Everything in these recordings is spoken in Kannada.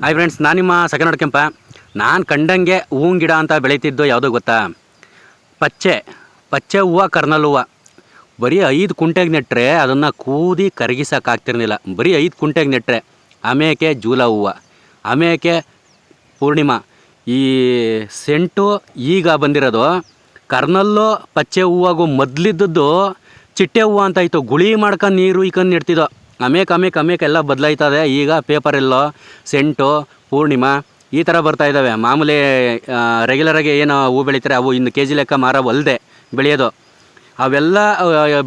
ಹಾಯ್ ಫ್ರೆಂಡ್ಸ್ ನಾನು ನಿಮ್ಮ ಸೆಕೆಂಡ್ ಕೆಂಪ. ನಾನು ಕಂಡಂಗೆ ಹೂವಿನ ಗಿಡ ಅಂತ ಬೆಳೀತಿದ್ದು ಯಾವುದೋ ಗೊತ್ತಾ? ಪಚ್ಚೆ. ಪಚ್ಚೆ ಹೂವು, ಕರ್ನಲ್ ಹೂವು. ಬರೀ ಐದು ಕುಂಟೆಗೆ ನೆಟ್ಟರೆ ಅದನ್ನು ಕೂದಿ ಕರಗಿಸೋಕ್ಕಾಗ್ತಿರ್ಲಿಲ್ಲ ಬರೀ ಐದು ಕುಂಟೆಗೆ ನೆಟ್ಟರೆ ಆಮೇಕೆ ಜೂಲ ಹೂವು, ಆಮೇಕೆ ಪೂರ್ಣಿಮಾ. ಈ ಸೆಂಟು ಈಗ ಬಂದಿರೋದು ಕರ್ನಲ್ಲು ಪಚ್ಚೆ ಹೂವಾಗೂ ಮೊದಲಿದ್ದದ್ದು ಚಿಟ್ಟೆ ಹೂವು ಅಂತ ಇತ್ತು. ಗುಳಿ ಮಾಡ್ಕೊಂಡು ನೀರು ಈಕೊಂಡು ಇಡ್ತಿದ್ದೋ ಅಮೇಕ್ ಅಮೇಕ ಅಮೇಕ ಎಲ್ಲ ಬದಲಾಯ್ತದೆ. ಈಗ ಪೇಪರ್ ಎಲ್ಲೋ, ಸೆಂಟು, ಪೂರ್ಣಿಮಾ ಈ ಥರ ಬರ್ತಾ ಇದ್ದಾವೆ ಮಾಮೂಲಿ ರೆಗ್ಯುಲರಾಗಿ ಏನು ಹೂ ಬೆಳೀತಾರೆ, ಅವು ಇನ್ನು ಕೆ ಜಿ ಲೆಕ್ಕ ಮಾರವಲ್ಲದೆ ಬೆಳೆಯೋದು. ಅವೆಲ್ಲ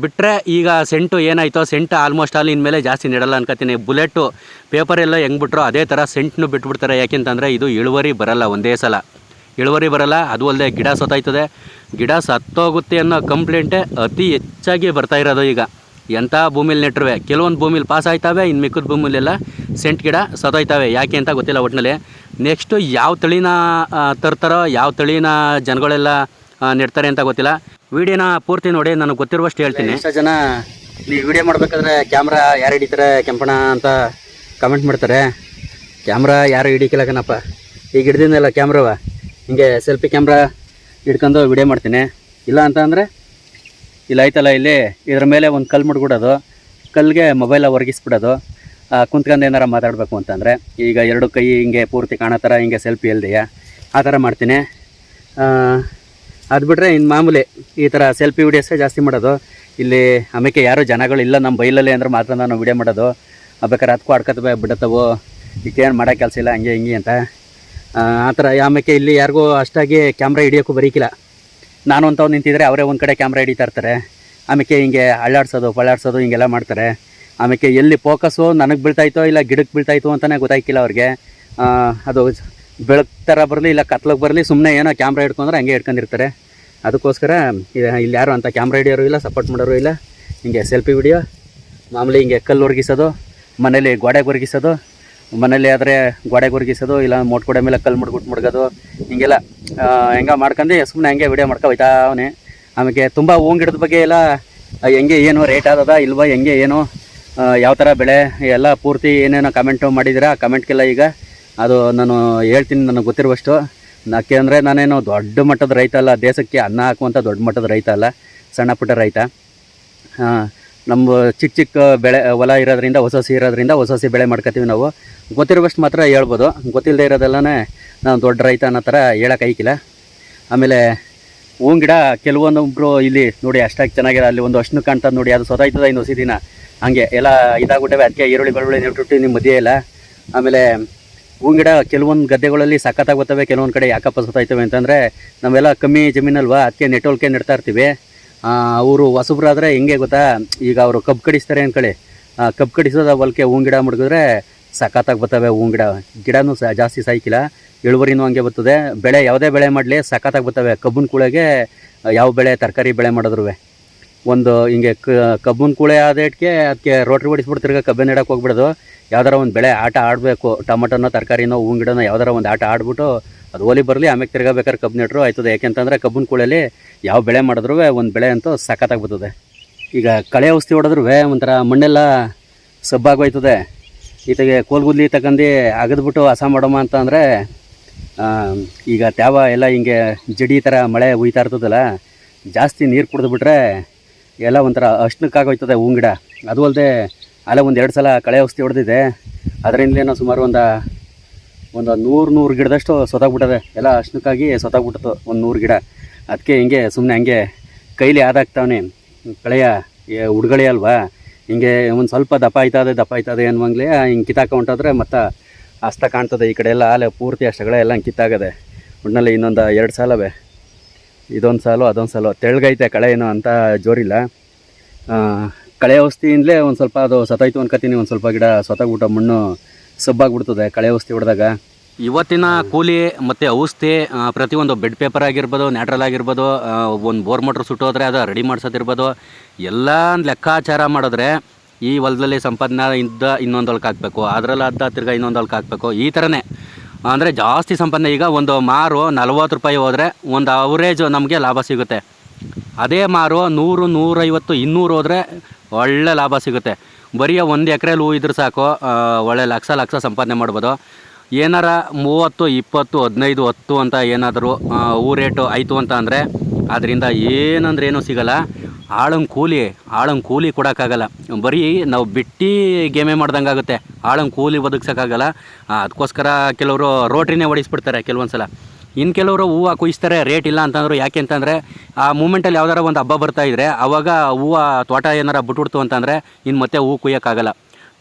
ಬಿಟ್ಟರೆ ಈಗ ಸೆಂಟು ಏನಾಯ್ತೋ, ಸೆಂಟ್ ಆಲ್ಮೋಸ್ಟ್ ಆಲ್ ಇನ್ಮೇಲೆ ಜಾಸ್ತಿ ನೆಡಲ್ಲ ಅನ್ಕೋತೀನಿ ಬುಲೆಟು ಪೇಪರ್ ಎಲ್ಲ ಹೆಂಗೆ ಬಿಟ್ರೋ ಅದೇ ಥರ ಸೆಂಟ್ನು ಬಿಟ್ಬಿಡ್ತಾರೆ. ಯಾಕೆಂತಂದರೆ ಇದು ಇಳುವರಿ ಬರಲ್ಲ ಒಂದೇ ಸಲ. ಇಳುವರಿ ಬರಲ್ಲ, ಅದು ಅಲ್ಲದೆ ಗಿಡ ಸತ್ತಾಯ್ತದೆ ಗಿಡ ಸತ್ತೋಗುತ್ತೆ ಅನ್ನೋ ಕಂಪ್ಲೇಂಟೇ ಅತಿ ಹೆಚ್ಚಾಗಿ ಬರ್ತಾ ಇರೋದು ಈಗ. ಎಂಥ ಭೂಮಿಲಿ ನೆಟ್ಟರುವೆ? ಕೆಲವೊಂದು ಭೂಮಿಲಿ ಪಾಸ್ ಆಯ್ತಾವೆ ಇನ್ನು ಮಿಕ್ಕದ ಭೂಮಿಲೆಲ್ಲ ಸೆಂಟ್ ಗಿಡ ಸತ್ತೋಯ್ತವೆ. ಯಾಕೆ ಅಂತ ಗೊತ್ತಿಲ್ಲ ಒಟ್ಟಿನಲ್ಲಿ ನೆಕ್ಸ್ಟು ಯಾವ ತಳಿನ ತರ್ತಾರೋ, ಯಾವ ತಳಿನ ಜನಗಳೆಲ್ಲ ನೆಡ್ತಾರೆ ಅಂತ ಗೊತ್ತಿಲ್ಲ. ವಿಡಿಯೋನ ಪೂರ್ತಿ ನೋಡಿ, ನನಗೆ ಗೊತ್ತಿರುವಷ್ಟು ಹೇಳ್ತೀನಿ. ಎಷ್ಟೋ ಜನ ನೀವು ವಿಡಿಯೋ ಮಾಡಬೇಕಾದ್ರೆ ಕ್ಯಾಮ್ರಾ ಯಾರು ಹಿಡಿತಾರೆ ಕೆಂಪಣ ಅಂತ ಕಮೆಂಟ್ ಮಾಡ್ತಾರೆ. ಕ್ಯಾಮ್ರಾ ಯಾರು ಹಿಡಿಕಿಲ್ಲ ಕಣಪ್ಪ ಈಗ ಹಿಡ್ದಿಂದಲ್ಲ ಕ್ಯಾಮ್ರವ? ಹಿಂಗೆ ಸೆಲ್ಫಿ ಕ್ಯಾಮ್ರಾ ಹಿಡ್ಕೊಂಡು ವಿಡಿಯೋ ಮಾಡ್ತೀನಿ. ಇಲ್ಲ ಅಂತ ಅಂದರೆ ಇಲ್ಲ ಐತಲ್ಲ ಇಲ್ಲಿ ಇದ್ರ ಮೇಲೆ ಒಂದು ಕಲ್ಲು ಮುಡ್ಬಿಡೋದು ಕಲ್ಲಿಗೆ ಮೊಬೈಲ ಒರಗಿಸ್ಬಿಡೋದು. ಕುಂತ್ಕೊಂಡು ಏನಾರ ಮಾತಾಡಬೇಕು ಅಂತಂದರೆ, ಈಗ ಎರಡು ಕೈ ಹಿಂಗೆ ಪೂರ್ತಿ ಕಾಣೋ ಥರ ಹಿಂಗೆ ಸೆಲ್ಫಿ ಎಲ್ದೆಯಾ ಆ ಥರ ಮಾಡ್ತೀನಿ. ಅದು ಬಿಟ್ಟರೆ ಇನ್ನು ಮಾಮೂಲಿ ಈ ಥರ ಸೆಲ್ಫಿ ವೀಡಿಯೋಸೇ ಜಾಸ್ತಿ ಮಾಡೋದು. ಇಲ್ಲಿ ಆಮೇಲೆ ಯಾರು ಜನಗಳು ಇಲ್ಲ ನಮ್ಮ ಬೈಲಲ್ಲಿ ಅಂದ್ರೆ ಮಾತ್ರ ನಾನು ವಿಡಿಯೋ ಮಾಡೋದು. ಬೇಕಾದ್ರೆ ಅದಕ್ಕೂ ಆಡ್ಕೊತವೆ ಬಿಡತ್ತವೋ. ಈಗೇನು ಮಾಡೋ ಕೆಲಸ ಇಲ್ಲ, ಹಂಗೆ ಹಿಂಗೆ ಅಂತ. ಆ ಥರ ಆಮೇಲೆ ಇಲ್ಲಿ ಯಾರಿಗೂ ಅಷ್ಟಾಗಿ ಕ್ಯಾಮ್ರಾ ಹಿಡಿಯೋಕ್ಕೂ ಬರೀಕಿಲ್ಲ. ನಾನು ಅಂತವ್ ನಿಂತಿದ್ರೆ ಅವರೇ ಒಂದು ಕಡೆ ಕ್ಯಾಮ್ರಾ ಹಿಡಿತಾ ಇರ್ತಾರೆ. ಆಮೇಲೆ ಹಿಂಗೆ ಅಳ್ಳಾಡ್ಸೋದು, ಪಳ್ಳಾಡ್ಸೋದು, ಹಿಂಗೆಲ್ಲ ಮಾಡ್ತಾರೆ. ಆಮೇಲೆ ಎಲ್ಲಿ ಫೋಕಸ್ಸು ನನಗೆ ಬೀಳ್ತಾಯ್ತೋ ಇಲ್ಲ ಗಿಡಕ್ಕೆ ಬೀಳ್ತಾಯಿತ್ತು ಅಂತಲೇ ಗೊತ್ತಾಯ್ಕಿಲ್ಲ ಅವ್ರಿಗೆ. ಅದು ಬೆಳಕು ಥರ ಬರಲಿ ಇಲ್ಲ ಕತ್ಲಕ್ಕೆ ಬರಲಿ ಸುಮ್ಮನೆ ಏನೋ ಕ್ಯಾಮ್ರಾ ಹಿಡ್ಕೊಂಡ್ರೆ ಹಂಗೆ ಹಿಡ್ಕೊಂಡಿರ್ತಾರೆ. ಅದಕ್ಕೋಸ್ಕರ ಇಲ್ಲಿ ಯಾರು ಅಂತ ಕ್ಯಾಮ್ರಾ ಹಿಡಿಯೋರು ಇಲ್ಲ ಸಪೋರ್ಟ್ ಮಾಡೋರು ಇಲ್ಲ. ಹಿಂಗೆ ಸೆಲ್ಫಿ ವಿಡಿಯೋ ಮಾಮೂಲಿ ಹಿಂಗೆ ಕಲ್ಲು ಒರಗಿಸೋದು, ಮನೇಲಿ ಗೋಡೆಗೆ ಒರಗಿಸೋದು ಮನೇಲಿ ಆದರೆ ಗೋಡೆ ಗುರುಗಿಸೋದು ಇಲ್ಲ ಮೋಟ್ ಗೋಡೆ ಮೇಲೆ ಕಲ್ಲು ಮುಡ್ಬಿಟ್ಟು ಮುಡ್ಗೋದು ಹಿಂಗೆಲ್ಲ ಹೆಂಗ ಮಾಡ್ಕೊಂಡು ಸುಮ್ಮನೆ ಹಂಗೆ ವಿಡಿಯೋ ಮಾಡ್ಕೊ ಹೋಯ್ತಾ ಅವನೇ. ಆಮೇಲೆ ತುಂಬ ಹೂವು ಗಿಡದ ಬಗ್ಗೆ ಎಲ್ಲ ಹೆಂಗೆ ಏನು ರೇಟ್ ಆದದ ಇಲ್ವಾ ಹೆಂಗೆ ಏನು ಯಾವ ಥರ ಬೆಳೆ ಎಲ್ಲ ಪೂರ್ತಿ ಏನೇನೋ ಕಮೆಂಟು ಮಾಡಿದ್ದೀರಾ ಕಮೆಂಟ್ಗೆಲ್ಲ ಈಗ ಅದು ನಾನು ಹೇಳ್ತೀನಿ ನನಗೆ ಗೊತ್ತಿರುವಷ್ಟು. ಯಾಕೆ ಅಂದರೆ ನಾನೇನು ದೊಡ್ಡ ಮಟ್ಟದ ರೈತ ಅಲ್ಲ ದೇಶಕ್ಕೆ ಅನ್ನ ಹಾಕುವಂಥ ದೊಡ್ಡ ಮಟ್ಟದ ರೈತ ಅಲ್ಲ ಸಣ್ಣ ಪುಟ್ಟ ರೈತ. ಆ, ನಮ್ಮ ಚಿಕ್ಕ ಚಿಕ್ಕ ಬೆಳೆ, ಹೊಲ ಇರೋದ್ರಿಂದ, ಹೊಸ ಹೊಸ ಇರೋದ್ರಿಂದ ಹೊಸ ಹೊಸ ಬೆಳೆ ಮಾಡ್ಕೋತೀವಿ ನಾವು. ಗೊತ್ತಿರುವಷ್ಟು ಮಾತ್ರ ಹೇಳ್ಬೋದು. ಗೊತ್ತಿಲ್ಲದೆ ಇರೋದೆಲ್ಲನೇ ನಾನು ದೊಡ್ಡ ರೈತ ಅನ್ನೋ ಥರ ಹೇಳಕ್ಕೆ ಐಕಿಲ್ಲ ಆಮೇಲೆ ಹೂವು ಗಿಡ ಕೆಲವೊಂದೊಬ್ಬರು ಇಲ್ಲಿ ನೋಡಿ ಅಷ್ಟಾಗಿ ಚೆನ್ನಾಗಿದೆ. ಅಲ್ಲಿ ಒಂದು ಅಷ್ಟು ಕಾಣ್ತದೆ ನೋಡಿ, ಅದು ಸೊದಾಯ್ತದ ಇನ್ನು ಹೊಸ ದಿನ. ಹಂಗೆ ಎಲ್ಲ ಇದಾಗ್ಬಿಟ್ಟವೆ. ಅದಕ್ಕೆ ಈರುಳ್ಳಿ, ಬೆಳ್ಳುಳ್ಳಿ ನೆಟ್ಬಿಟ್ಟು ನಿಮ್ಮ ಮಧ್ಯೆ ಇಲ್ಲ. ಆಮೇಲೆ ಹೂವಿನ ಗಿಡ ಕೆಲವೊಂದು ಗದ್ದೆಗಳಲ್ಲಿ ಸಖತ್ತಾಗಿ ಕೆಲವೊಂದು ಕಡೆ ಯಾಕಪ್ಪ ಸೊತಾಯ್ತವೆ ಅಂತಂದರೆ, ನಾವೆಲ್ಲ ಕಮ್ಮಿ ಜಮೀನಲ್ವಾ? ಅದಕ್ಕೆ ನೆಟ್ವಲ್ಕೆ ನೆಡ್ತಾ ಇರ್ತೀವಿ. ಅವರು ಹೊಸಬ್ರಾದ್ರೆ ಹೆಂಗೆ ಗೊತ್ತಾ? ಈಗ ಅವರು ಕಬ್ಬು ಕಡಿಸ್ತಾರೆ ಅಂದ್ಕೊಳ್ಳಿ ಕಬ್ಬು ಕಡಿಸೋದು ಹೊಲಕ್ಕೆ ಹೂವು ಗಿಡ ಮುಡಿದ್ರೆ ಸಖತ್ತಾಗಿ ಬರ್ತವೆ ಹೂವು ಗಿಡ. ಗಿಡನೂ ಸಹ ಜಾಸ್ತಿ ಸಾಯ್ಕಿಲ್ಲ. ಇಳುವರಿನೂ ಹಂಗೆ ಬರ್ತದೆ. ಬೆಳೆ ಯಾವುದೇ ಬೆಳೆ ಮಾಡಲಿ ಸಖತ್ತಾಗಿ ಬರ್ತವೆ. ಕಬ್ಬನ ಕೂಳೆಗೆ ಯಾವ ಬೆಳೆ ತರಕಾರಿ ಬೆಳೆ ಮಾಡಿದ್ರು ಒಂದು ಹಿಂಗೆ ಕಬ್ಬನ ಕೂಳೆ ಆದೇಟ್ಗೆ ಅದಕ್ಕೆ ರೋಟ್ರಿ ಹೊಡಿಸ್ಬಿಟ್ಟು ತಿರ್ಗಾ ಕಬ್ಬೆ ನೆಡಕ್ಕೆ ಹೋಗ್ಬಿಡೋದು. ಯಾವ್ದಾರ ಒಂದು ಬೆಳೆ ಆಟ ಆಡಬೇಕು. ಟೊಮಟನೋ ತರಕಾರಿನೋ ಹೂವಿನ ಗಿಡನೋ ಯಾವ್ದಾರ ಒಂದು ಆಟ ಆಡ್ಬಿಟ್ಟು ಅದು ಓಲಿ ಬರಲಿ ಆಮೇಲೆ ತಿರ್ಗಬೇಕಾದ್ರೆ ಕಬ್ಬು ನೆಟ್ಟರು ಆಯ್ತದೆ. ಯಾಕೆಂತಂದರೆ ಕಬ್ಬನ ಕೂಳೆಯಲ್ಲಿ ಯಾವ ಬೆಳೆ ಮಾಡಿದ್ರು ಒಂದು ಬೆಳೆ ಅಂತೂ ಸಖತ್ತಾಗಿ ಬರ್ತದೆ ಈಗ ಕಳೆ ಔಷಧಿ ಹೊಡೆದ್ರು ಒಂಥರ ಮಣ್ಣೆಲ್ಲ ಸಬ್ಬಾಗೋಯ್ತದೆ. ಈತಗೆ ಕೋಲ್ಗುದ್ಲಿ ತಗೊಂಡು ಅಗದ್ಬಿಟ್ಟು ಹಸ ಮಾಡೋಮ ಅಂತ ಅಂದರೆ ಈಗ ತ್ಯಾವ ಎಲ್ಲ ಹಿಂಗೆ ಜಡಿ ಥರ ಮಳೆ ಹುಯ್ತಾ ಇರ್ತದಲ್ಲ, ಜಾಸ್ತಿ ನೀರು ಕುಡಿದ್ಬಿಟ್ರೆ ಎಲ್ಲ ಒಂಥರ ಅಷ್ಟಕ್ಕಾಗೋಯ್ತದೆ ಹೂವಿನ ಗಿಡ. ಅದು ಅಲ್ಲದೆ ಅಲ್ಲೇ ಒಂದು ಎರಡು ಸಲ ಕಳೆ ಔಷಧಿ ಹೊಡೆದಿದೆ ಅದರಿಂದಲೇನೋ ಸುಮಾರು ಒಂದು ಒಂದು ನೂರು ನೂರು ಗಿಡದಷ್ಟು ಸೊತಾಗ್ಬಿಟ್ಟದೆ ಎಲ್ಲ ಅಷ್ಟಕ್ಕಾಗಿ ಸೊತಾಗ್ಬಿಟ್ಟಿತ್ತು ಒಂದು ನೂರು ಗಿಡ. ಅದಕ್ಕೆ ಹಿಂಗೆ ಸುಮ್ಮನೆ ಹಂಗೆ ಕೈಲಿ ಆದಾಗ್ತಾವನೆ. ಕಳೆಯ ಹುಡುಗಳೆ ಅಲ್ವಾ? ಹಿಂಗೆ ಒಂದು ಸ್ವಲ್ಪ ದಪ್ಪ ಆಯ್ತದೆ ದಪ್ಪ ಆಯ್ತದೆ ಅನ್ನುವಂಗ್ಲೇ ಹಿಂಗೆ ಕಿತ್ತಾಕ ಹೊಂಟಾದ್ರೆ ಮತ್ತು ಅಸ್ತ ಕಾಣ್ತದೆ ಈ ಕಡೆ ಎಲ್ಲ. ಆಲೆ ಪೂರ್ತಿ ಅಷ್ಟಗಳೇ ಎಲ್ಲ ಹಿಂಗೆ ಕಿತ್ತಾಗದೆ. ಒಟ್ಟಿನಲ್ಲಿ ಇನ್ನೊಂದು ಎರಡು ಸಾಲವೇ. ಇದೊಂದು ಸಾಲು, ಅದೊಂದು ಸಾಲು. ತೆಳ್ಗೈತೆ ಕಳೆ ಏನೋ ಅಂತ ಜೋರಿಲ್ಲ. ಕಳೆ ಔಷಧಿಯಿಂದಲೇ ಒಂದು ಸ್ವಲ್ಪ ಅದು ಸತಾಯ್ತು ಅನ್ಕೋತೀನಿ ಒಂದು ಸ್ವಲ್ಪ ಗಿಡ ಸೊತ್ತಾಗ್ಬಿಟ್ಟು ಮಣ್ಣು ಸಬ್ಬಾಗ್ಬಿಡ್ತದೆ ಕಳೆ ಔಷಧಿ ಹೊಡೆದಾಗ. ಇವತ್ತಿನ ಕೂಲಿ ಮತ್ತು ಔಷಧಿ ಪ್ರತಿಯೊಂದು ಬೆಡ್ ಪೇಪರ್ ಆಗಿರ್ಬೋದು ನ್ಯಾಟ್ರಲ್ ಆಗಿರ್ಬೋದು ಒಂದು ಬೋರ್ ಮೋಟ್ರ್ ಸುಟ್ಟೋದ್ರೆ ಅದು ರೆಡಿ ಮಾಡ್ಸೋದಿರ್ಬೋದು. ಎಲ್ಲ ಲೆಕ್ಕಾಚಾರ ಮಾಡಿದ್ರೆ ಈ ಹೊಲದಲ್ಲಿ ಸಂಪಾದನೆ ಇದ್ದ ಇನ್ನೊಂದು ಹೊಲಕ್ಕೆ ಹಾಕಬೇಕು, ಅದರಲ್ಲಿ ಅರ್ಧ ತಿರ್ಗಾ ಇನ್ನೊಂದು ಹೊಲಕ್ಕೆ ಹಾಕಬೇಕು, ಈ ಥರನೇ ಅಂದರೆ ಜಾಸ್ತಿ ಸಂಪಾದನೆ ಈಗ ಒಂದು ಮಾರು ನಲ್ವತ್ತು ರೂಪಾಯಿ ಹೋದರೆ ಒಂದು ಅವರೇಜ್ ನಮಗೆ ಲಾಭ ಸಿಗುತ್ತೆ. ಅದೇ ಮಾರು ನೂರು, ನೂರೈವತ್ತು, ಇನ್ನೂರು ಹೋದರೆ ಒಳ್ಳೆ ಲಾಭ ಸಿಗುತ್ತೆ. ಬರೀ ಒಂದು ಎಕರೆಲಿ ಹೂ ಇದ್ರೆ ಸಾಕು ಒಳ್ಳೆ ಲಕ್ಷ ಲಕ್ಷ ಸಂಪಾದನೆ ಮಾಡ್ಬೋದು. ಏನಾರ ಮೂವತ್ತು, ಇಪ್ಪತ್ತು, ಹದಿನೈದು, ಹತ್ತು ಅಂತ ಏನಾದರೂ ಹೂ ರೇಟು ಆಯಿತು ಅಂತ ಅಂದರೆ ಅದರಿಂದ ಏನಂದ್ರೆ ಏನೂ ಸಿಗಲ್ಲ. ಆಳಂಗೆ ಕೂಲಿ ಆಳಂಗೆ ಕೂಲಿ ಕೊಡೋಕ್ಕಾಗಲ್ಲ. ಬರೀ ನಾವು ಬಿಟ್ಟು ಗೇಮೆ ಮಾಡ್ದಂಗೆ ಆಗುತ್ತೆ. ಆಳಂಗೆ ಕೂಲಿ ಬದುಕ್ಸೋಕ್ಕಾಗಲ್ಲ ಅದಕ್ಕೋಸ್ಕರ ಕೆಲವರು ರೋಟ್ರಿನೇ ಹೊಡಿಸ್ಬಿಡ್ತಾರೆ ಕೆಲವೊಂದು ಸಲ ಇನ್ನು ಕೆಲವರು ಹೂವು ಕುಯಿಸ್ತಾರೆ ರೇಟ್ ಇಲ್ಲ ಅಂತಂದ್ರು ಯಾಕೆ ಅಂತಂದರೆ, ಆ ಮೂಮೆಂಟಲ್ಲಿ ಯಾವ್ದಾರ ಒಂದು ಹಬ್ಬ ಬರ್ತಾ ಇದ್ದರೆ ಅವಾಗ ಹೂವು ತೋಟ ಏನಾರ ಬಿಟ್ಬಿಡ್ತು ಅಂತಂದರೆ ಇನ್ನು ಮತ್ತೆ ಹೂವು ಕುಯ್ಯೋಕ್ಕಾಗಲ್ಲ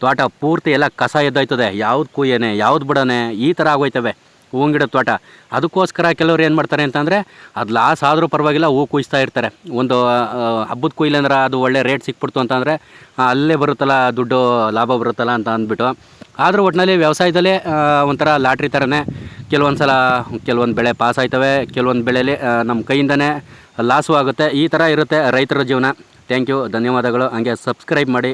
ತೋಟ ಪೂರ್ತಿ ಎಲ್ಲ ಕಸ ಎದ್ದಾಯ್ತದೆ. ಯಾವ್ದು ಕುಯ್ಯನೆ, ಯಾವ್ದು ಬಿಡೋಣ ಈ ಥರ ಆಗೋಯ್ತವೆ. ಹೂವಿನ ಗಿಡದ ತೋಟ. ಅದಕ್ಕೋಸ್ಕರ ಕೆಲವ್ರು ಏನು ಮಾಡ್ತಾರೆ ಅಂತಂದರೆ, ಅದು ಲಾಸ್ ಆದರೂ ಪರವಾಗಿಲ್ಲ, ಹೂ ಕುಯ್ಸ್ತಾ ಇರ್ತಾರೆ. ಒಂದು ಹಬ್ಬದ ಕುಯ್ಲಿ ಅಂದ್ರೆ ಅದು ಒಳ್ಳೆ ರೇಟ್ ಸಿಕ್ಬಿಡ್ತು ಅಂತಂದರೆ ಅಲ್ಲೇ ಬರುತ್ತಲ್ಲ, ದುಡ್ಡು ಲಾಭ ಬರುತ್ತಲ್ಲ ಅಂತ ಅಂದ್ಬಿಟ್ಟು. ಆದರೂ ಒಟ್ಟಿನಲ್ಲಿ ವ್ಯವಸಾಯದಲ್ಲೇ ಒಂಥರ ಲಾಟ್ರಿ ಥರನೇ ಕೆಲವೊಂದು ಸಲ ಕೆಲವೊಂದು ಬೆಳೆ ಪಾಸ್ ಆಯ್ತವೆ, ಕೆಲವೊಂದು ಬೆಳೆಯಲ್ಲಿ ನಮ್ಮ ಕೈಯಿಂದನೇ ಲಾಸು ಆಗುತ್ತೆ. ಈ ಥರ ಇರುತ್ತೆ ರೈತರ ಜೀವನ. ಥ್ಯಾಂಕ್ ಯು ಧನ್ಯವಾದಗಳು. ಹಾಗೆ ಸಬ್ಸ್ಕ್ರೈಬ್ ಮಾಡಿ.